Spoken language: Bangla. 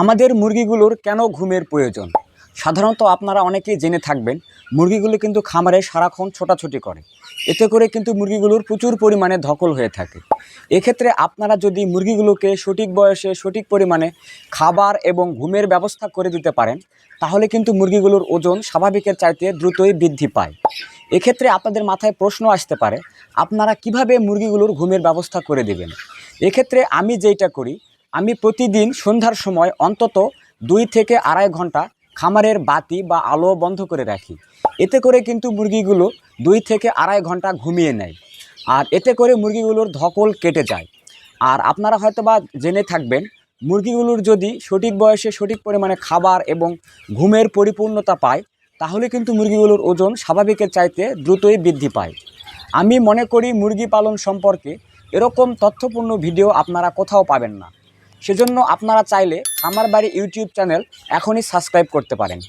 আমাদের মুরগিগুলোর কেন ঘুমের প্রয়োজন? সাধারণত আপনারা অনেকেই জেনে থাকবেন, মুরগিগুলো কিন্তু খামারে সারাক্ষণ ছোটাছুটি করে। এতে করে কিন্তু মুরগিগুলোর প্রচুর পরিমাণে ধকল হয়ে থাকে। এক্ষেত্রে আপনারা যদি মুরগিগুলোকে সঠিক বয়সে সঠিক পরিমাণে খাবার এবং ঘুমের ব্যবস্থা করে দিতে পারেন, তাহলে কিন্তু মুরগিগুলোর ওজন স্বাভাবিকের চাইতে দ্রুতই বৃদ্ধি পায়। এক্ষেত্রে আপনাদের মাথায় প্রশ্ন আসতে পারে, আপনারা কীভাবে মুরগিগুলোর ঘুমের ব্যবস্থা করে দেবেন? এক্ষেত্রে আমি যেইটা করি আমি প্রতিদিন সন্ধ্যার সময় অন্তত দুই থেকে আড়াই ঘণ্টা খামারের বাতি বা আলো বন্ধ করে রাখি। এতে করে কিন্তু মুরগিগুলো দুই থেকে আড়াই ঘণ্টা ঘুমিয়ে নেয়। আর এতে করে মুরগিগুলোর ধকল কেটে যায়। আর আপনারা হয়তো বা জেনে থাকবেন, মুরগিগুলোর যদি সঠিক বয়সে সঠিক পরিমাণে খাবার এবং ঘুমের পরিপূর্ণতা পায়, তাহলে কিন্তু মুরগিগুলোর ওজন স্বাভাবিকের চাইতে দ্রুতই বৃদ্ধি পায়। আমি মনে করি মুরগি পালন সম্পর্কে এরকম তথ্যপূর্ণ ভিডিও আপনারা কোথাও পাবেন না। সেজন্য আপনারা চাইলে আমার বাড়ি ইউটিউব চ্যানেল এখনই সাবস্ক্রাইব করতে পারেন।